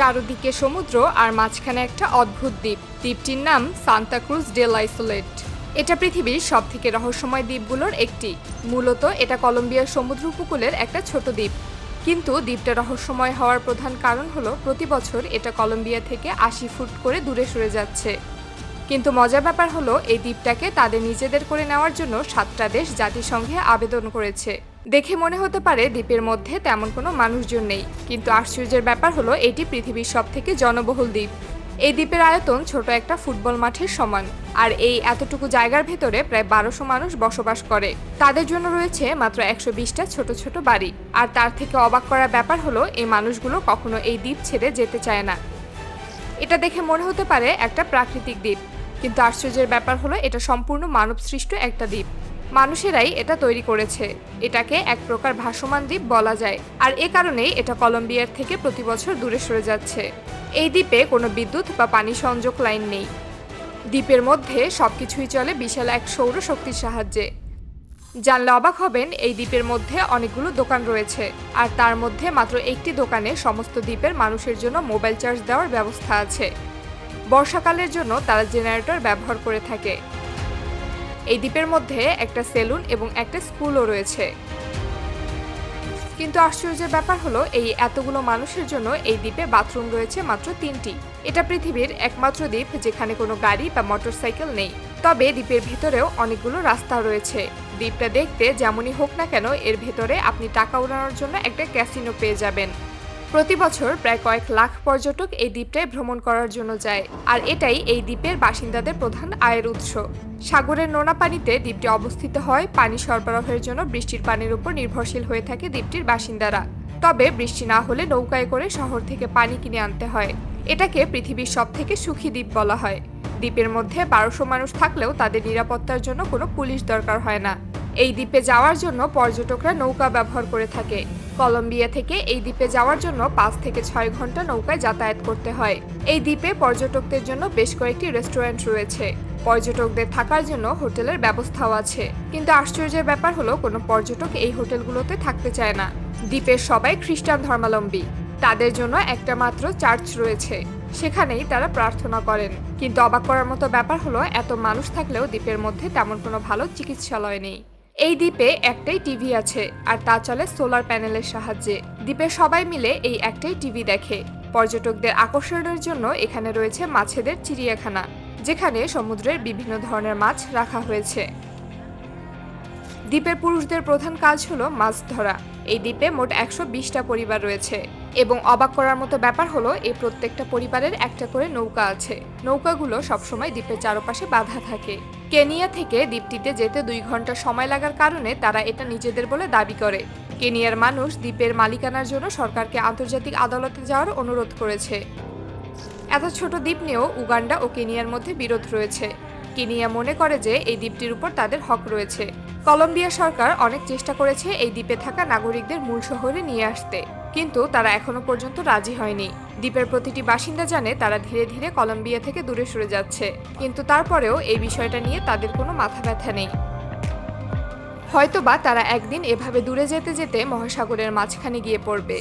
চারদিকে সমুদ্র আর মাঝখানে একটা অদ্ভুত দ্বীপ। দ্বীপটির নাম সান্তাক্রুজ ডেল আইসোলেট এটা পৃথিবীর সব থেকে রহস্যময় দ্বীপগুলোর একটি। মূলত এটা কলম্বিয়ার সমুদ্র উপকূলের একটা ছোট দ্বীপ। কিন্তু দ্বীপটা রহস্যময় হওয়ার প্রধান কারণ হলো, প্রতি বছর এটা কলম্বিয়া থেকে আশি ফুট করে দূরে সরে যাচ্ছে। কিন্তু মজার ব্যাপার হলো, এই দ্বীপটাকে তাদের নিজেদের করে নেওয়ার জন্য সাতটা দেশ জাতিসংঘে আবেদন করেছে। দেখে মনে হতে পারে, দ্বীপের মধ্যে তেমন কোনো মানুষজন নেই। কিন্তু আশ্চর্যের ব্যাপার হলো, এটি পৃথিবীর সব থেকে জনবহুল দ্বীপ। এই দ্বীপের আয়তন ছোট একটা ফুটবল মাঠের সমান, আর এই এতটুকু জায়গার ভেতরে প্রায় বারোশো মানুষ বসবাস করে। তাদের জন্য রয়েছে মাত্র একশো বিশটা ছোট ছোট বাড়ি। আর তার থেকে অবাক করার ব্যাপার হলো, এই মানুষগুলো কখনো এই দ্বীপ ছেড়ে যেতে চায় না। এটা দেখে মনে হতে পারে, একটা প্রাকৃতিক দ্বীপ। কিন্তু আশ্চর্যের ব্যাপার হলো, এটা সম্পূর্ণ মানবসৃষ্ট একটা দ্বীপ। মানুষেরাই এটা তৈরি করেছে। এটাকে এক প্রকার ভাসমান দ্বীপ বলা যায়। আর এ কারণেই এটা কলম্বিয়ার থেকে প্রতি বছর দূরে সরে যাচ্ছে। এই দ্বীপে কোনো বিদ্যুৎ বা পানি সংযোগ লাইন নেই। দ্বীপের মধ্যে সব কিছুই চলে বিশাল এক সৌরশক্তির সাহায্যে। জানলে অবাক হবেন, এই দ্বীপের মধ্যে অনেকগুলো দোকান রয়েছে। আর তার মধ্যে মাত্র একটি দোকানে সমস্ত দ্বীপের মানুষের জন্য মোবাইল চার্জ দেওয়ার ব্যবস্থা আছে। বর্ষাকালের জন্য তারা জেনারেটর ব্যবহার করে থাকে। এই দ্বীপের মধ্যে একটা সেলুন এবং একটা স্কুলও রয়েছে। কিন্তু আশ্চর্যের ব্যাপার হলো, এই এতগুলো মানুষের জন্য এই দ্বীপে বাথরুম রয়েছে মাত্র তিনটি। এটা পৃথিবীর একমাত্র দ্বীপ যেখানে কোনো গাড়ি বা মোটরসাইকেল নেই। তবে দ্বীপের ভেতরেও অনেকগুলো রাস্তা রয়েছে। দ্বীপটা দেখতে যেমনই হোক না কেন, এর ভেতরে আপনি টাকা উড়ানোর জন্য একটা ক্যাসিনো পেয়ে যাবেন। প্রতি বছর প্রায় কয়েক লাখ পর্যটক এই দ্বীপটায় ভ্রমণ করার জন্য যায়, আর এটাই এই দ্বীপের বাসিন্দাদের প্রধান আয়ের উৎস। সাগরের নোনা পানিতে দ্বীপটি অবস্থিত হয়, পানি সরবরাহের জন্য বৃষ্টির পানির উপর নির্ভরশীল হয়ে থাকে দ্বীপটির বাসিন্দারা। তবে বৃষ্টি না হলে নৌকায় করে শহর থেকে পানি কিনে আনতে হয়। এটাকে পৃথিবীর সব থেকে সুখী দ্বীপ বলা হয়। দ্বীপের মধ্যে বারোশো মানুষ থাকলেও তাদের নিরাপত্তার জন্য কোনো পুলিশ দরকার হয় না। এই দ্বীপে যাওয়ার জন্য পর্যটকরা নৌকা ব্যবহার করে থাকে। কলম্বিয়া থেকে এই দ্বীপে যাওয়ার জন্য পাঁচ থেকে ছয় ঘণ্টা নৌকায় যাতায়াত করতে হয়। এই দ্বীপে পর্যটকদের জন্য বেশ কয়েকটি রেস্টুরেন্ট রয়েছে। পর্যটকদের থাকার জন্য হোটেলের ব্যবস্থাও আছে। কিন্তু আশ্চর্যের ব্যাপার হলো, কোনো পর্যটক এই হোটেলগুলোতে থাকতে চায় না। দ্বীপের সবাই খ্রিস্টান ধর্মাবলম্বী। তাদের জন্য একটা মাত্র চার্চ রয়েছে। সেখানেই তারা প্রার্থনা করেন। কিন্তু অবাক করার মতো ব্যাপার হলো, এত মানুষ থাকলেও দ্বীপের মধ্যে তেমন কোনো ভালো চিকিৎসালয় নেই। এই দ্বীপে একটাই টিভি আছে, আর তা চলে সোলার প্যানেলের সাহায্যে। দ্বীপে সবাই মিলে এই একটাই টিভি দেখে। পর্যটকদের আকর্ষণের জন্য এখানে রয়েছে মাছেদের চিড়িয়াখানা, যেখানে সমুদ্রের বিভিন্ন ধরনের মাছ রাখা হয়েছে। দ্বীপের পুরুষদের প্রধান কাজ হলো মাছ ধরা। এই দ্বীপে মোট একশো বিশটা পরিবার রয়েছে এবং অবাক করার মতো ব্যাপার হলো এই প্রত্যেকটা পরিবারের একটা করে নৌকা আছে। নৌকাগুলো সবসময় দ্বীপের চারপাশে বাঁধা থাকে। কেনিয়া থেকে দ্বীপটিতে যেতে দুই ঘণ্টা সময় লাগার কারণে তারা এটা নিজেদের বলে দাবি করে। কেনিয়ার মানুষ দ্বীপের মালিকানার জন্য সরকারকে আন্তর্জাতিক আদালতে যাওয়ার অনুরোধ করেছে। এত ছোট দ্বীপ নিয়েও উগান্ডা ও কেনিয়ার মধ্যে বিরোধ রয়েছে। কেনিয়া মনে করে যে এই দ্বীপটির উপর তাদের হক রয়েছে। কলম্বিয়া সরকার অনেক চেষ্টা করেছে এই দ্বীপে থাকা নাগরিকদের মূল শহরে নিয়ে আসতে, কিন্তু তারা এখনও পর্যন্ত রাজি হয়নি। দ্বীপের প্রতিটি বাসিন্দা জানে তারা ধীরে ধীরে কলম্বিয়া থেকে দূরে সরে যাচ্ছে, কিন্তু তারপরেও এই বিষয়টা নিয়ে তাদের কোনো মাথা ব্যথা নেই। হয়তোবা তারা একদিন এভাবে দূরে যেতে যেতে মহাসাগরের মাঝখানে গিয়ে পড়বে।